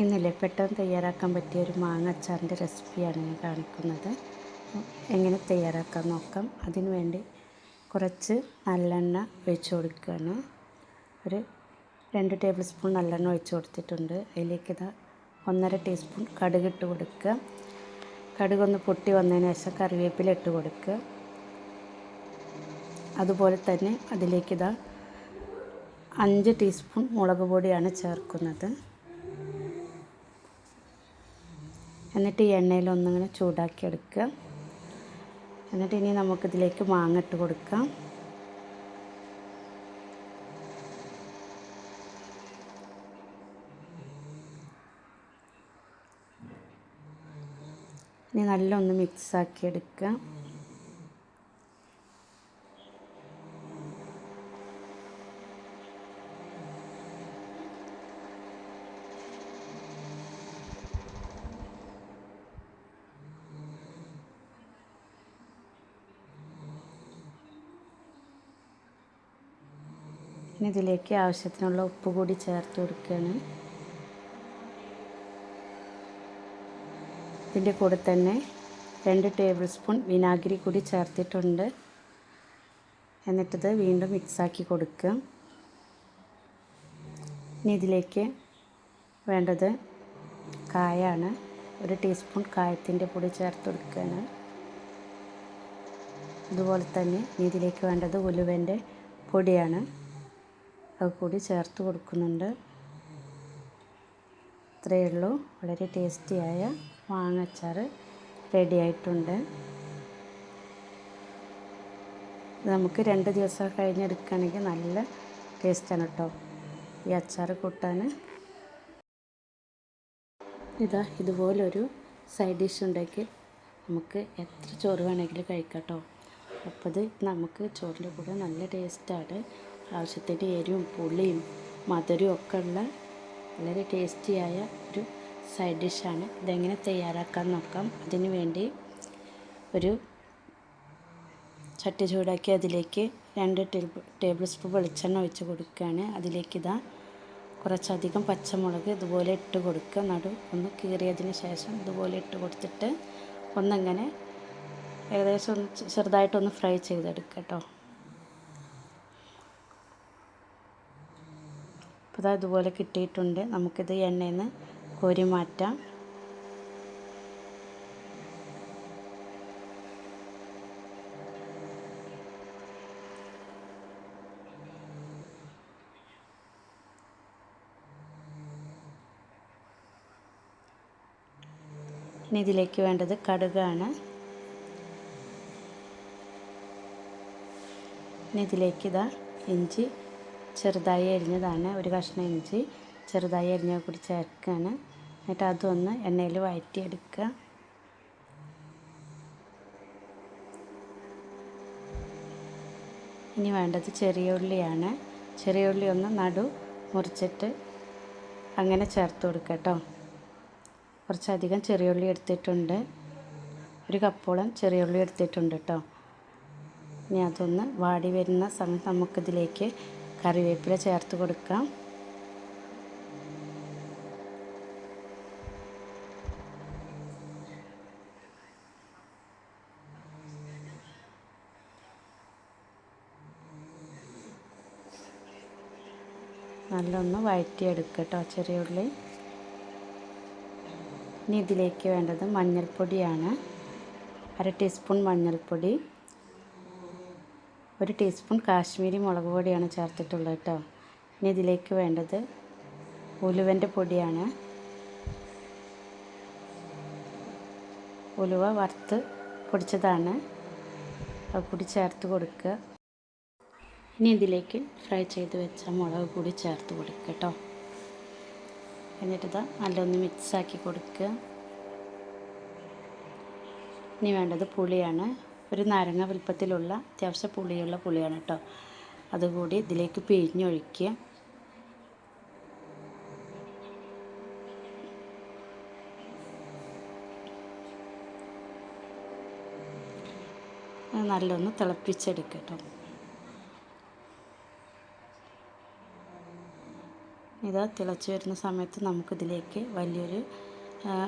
ഇന്നില്ലേ പെട്ടെന്ന് തയ്യാറാക്കാൻ പറ്റിയ ഒരു മാങ്ങ അച്ചാറിന്റെ റെസിപ്പിയാണ് ഞാൻ കാണിക്കുന്നത്. എങ്ങനെ തയ്യാറാക്കാൻ നോക്കാം. അതിനു വേണ്ടി കുറച്ച് നല്ലെണ്ണ ഒഴിച്ച് കൊടുക്കുകയാണ്. ഒരു രണ്ട് ടേബിൾ സ്പൂൺ നല്ലെണ്ണ ഒഴിച്ച് കൊടുത്തിട്ടുണ്ട്. അതിലേക്ക് ഇതാ ഒന്നര ടീസ്പൂൺ കടുക് ഇട്ട് കൊടുക്കുക. കടുകൊന്ന് പൊട്ടി വന്നതിന് ശേഷം കറിവേപ്പില ഇട്ട് കൊടുക്കുക. അതുപോലെ തന്നെ അതിലേക്ക് ഇതാ അഞ്ച് ടീസ്പൂൺ മുളക് പൊടിയാണ് ചേർക്കുന്നത്. എന്നിട്ട് ഈ എണ്ണയിൽ ഒന്നിങ്ങനെ ചൂടാക്കി എടുക്കുക എന്നിട്ട് ഇനി നമുക്കിതിലേക്ക് മാങ്ങ ഇട്ട് കൊടുക്കാം. ഇനി നല്ലൊന്ന് മിക്സാക്കി എടുക്കുക ഇനി ഇതിലേക്ക് ആവശ്യത്തിനുള്ള ഉപ്പ് കൂടി ചേർത്ത് കൊടുക്കുകയാണ്. ഇതിന്റെ കൂടെ തന്നെ രണ്ട് ടേബിൾ സ്പൂൺ വിനാഗിരി കൂടി ചേർത്തിട്ടുണ്ട്. എന്നിട്ടിത് വീണ്ടും മിക്സാക്കി കൊടുക്കുക. ഇനി ഇതിലേക്ക് വേണ്ടത് കായാണ്. ഒരു ടീസ്പൂൺ കായത്തിന്റെ പൊടി ചേർത്ത് കൊടുക്കുകയാണ്. അതുപോലെ തന്നെ ഇതിലേക്ക് വേണ്ടത് ഉലുവന്റെ പൊടിയാണ്. അത് കൂടി ചേർത്ത് കൊടുക്കുന്നുണ്ട്. ഇത്രയേ ഉള്ളൂ. വളരെ ടേസ്റ്റിയായ മാങ്ങച്ചാർ റെഡി ആയിട്ടുണ്ട്. നമുക്ക് രണ്ട് ദിവസം കഴിഞ്ഞെടുക്കുകയാണെങ്കിൽ നല്ല ടേസ്റ്റാണ് കേട്ടോ ഈ അച്ചാർ കൂട്ടാൻ. ഇതാ ഇതുപോലൊരു സൈഡ് ഡിഷ് ഉണ്ടെങ്കിൽ നമുക്ക് എത്ര ചോറ് വേണമെങ്കിലും കഴിക്കാം കേട്ടോ അപ്പോൾ ഇത് നമുക്ക് ചോറിന്റെ കൂടെ നല്ല ടേസ്റ്റാണ് ആവശ്യത്തിന് എരിവും പുളിയും മധുരവും ഒക്കെ ഉള്ള വളരെ ടേസ്റ്റിയായ ഒരു സൈഡ് ഡിഷാണ്. ഇതെങ്ങനെ തയ്യാറാക്കാൻ നോക്കാം. അതിന് വേണ്ടി ഒരു ചട്ടി ചൂടാക്കി അതിലേക്ക് രണ്ട് ടേബിൾ സ്പൂൺ വെളിച്ചെണ്ണ ഒഴിച്ച് കൊടുക്കുകയാണ്. അതിലേക്ക് ഇതാ കുറച്ചധികം പച്ചമുളക് ഇതുപോലെ ഇട്ട് കൊടുക്കുക. നടു ഒന്ന് കീറിയതിന് ശേഷം ഇതുപോലെ ഇട്ട് കൊടുത്തിട്ട് ഒന്നങ്ങനെ ഏകദേശം ഒന്ന് ചെറുതായിട്ടൊന്ന് ഫ്രൈ ചെയ്തെടുക്കുക കേട്ടോ. അപ്പോൾ ഇതാ ഇതുപോലെ കിട്ടിയിട്ടുണ്ട്. നമുക്കിത് എണ്ണയിൽ നിന്ന് കോരി മാറ്റാം. ഇനി ഇതിലേക്ക് വേണ്ടത് കടുകാണ്. ഇനി ഇതിലേക്ക് ഇതാ ഇഞ്ചി ചെറുതായി അരിഞ്ഞതാണ്. ഒരു കഷ്ണം ഇഞ്ചി ചെറുതായി അരിഞ്ഞ കൂടി ചേർക്കുകയാണ്. എന്നിട്ട് അതൊന്ന് എണ്ണയിൽ വഴറ്റിയെടുക്കുക. ഇനി വേണ്ടത് ചെറിയ ഉള്ളിയാണ്. ചെറിയ ഉള്ളി ഒന്ന് നടു മുറിച്ചിട്ട് അങ്ങനെ ചേർത്ത് കൊടുക്കുക കേട്ടോ. കുറച്ചധികം ചെറിയ ഉള്ളി എടുത്തിട്ടുണ്ട്. ഒരു കപ്പോളം ചെറിയ ഉള്ളി എടുത്തിട്ടുണ്ട് കേട്ടോ. ഇനി അതൊന്ന് വാടി വരുന്ന സമയത്ത് നമുക്കിതിലേക്ക് കറിവേപ്പില ചേർത്ത് കൊടുക്കാം. നല്ലൊന്ന് വഴറ്റിയെടുക്കുക കേട്ടോ ചെറിയ ഉള്ളി. ഇനി ഇതിലേക്ക് വേണ്ടത് മഞ്ഞൾപ്പൊടിയാണ്. അര ടീസ്പൂൺ മഞ്ഞൾപ്പൊടി. ഒരു ടീസ്പൂൺ കാശ്മീരി മുളക് പൊടിയാണ് ചേർത്തിട്ടുള്ളത് കേട്ടോ. ഇനി ഇതിലേക്ക് വേണ്ടത് ഉലുവന്റെ പൊടിയാണ്. ഉലുവ വറുത്ത് പൊടിച്ചതാണ്. അത് കൂടി ചേർത്ത് കൊടുക്കുക. ഇനി ഇതിലേക്ക് ഫ്രൈ ചെയ്ത് വെച്ച മുളക് കൂടി ചേർത്ത് കൊടുക്കുക കേട്ടോ. എന്നിട്ടിത് നല്ലൊന്ന് മിക്സാക്കി കൊടുക്കുക. ഇനി വേണ്ടത് പുളിയാണ്. ഒരു നാരങ്ങ വലുപ്പത്തിലുള്ള അത്യാവശ്യം പുളിയുള്ള പുളിയാണ് കേട്ടോ അതുകൂടി ഇതിലേക്ക് പിഴിഞ്ഞൊഴിക്കുക. നല്ലൊന്ന് തിളപ്പിച്ചെടുക്കുക കേട്ടോ ഇതാ തിളച്ച് വരുന്ന സമയത്ത് നമുക്കിതിലേക്ക് വലിയൊരു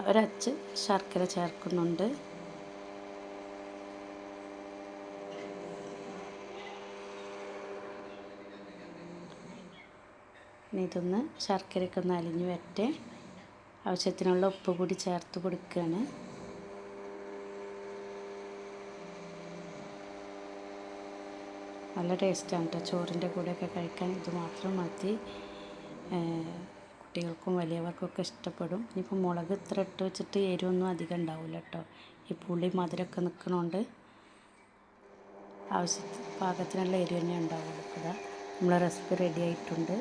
ഒരച്ച് ശർക്കര ചേർക്കുന്നുണ്ട്. ഇതൊന്ന് ശർക്കരയൊക്കെ ഒന്ന് അലിഞ്ഞ് വരട്ടെ. ആവശ്യത്തിനുള്ള ഉപ്പ് കൂടി ചേർത്ത് കൊടുക്കുകയാണ്. നല്ല ടേസ്റ്റാണ് കേട്ടോ ചോറിന്റെ കൂടെയൊക്കെ കഴിക്കാൻ ഇത് മാത്രം മതി. കുട്ടികൾക്കും വലിയവർക്കൊക്കെ ഇഷ്ടപ്പെടും. ഇനിയിപ്പോൾ മുളക് ഇത്ര ഇട്ട് വെച്ചിട്ട് എരിവൊന്നും അധികം ഉണ്ടാവില്ല കേട്ടോ ഈ പുളി മധുരമൊക്കെ നിൽക്കണോണ്ട് ആവശ്യ പാകത്തിനുള്ള എരിവ് തന്നെ ഉണ്ടാവുള്ളൂ. ഇതാ നമ്മളെ റെസിപ്പി റെഡി ആയിട്ടുണ്ട്.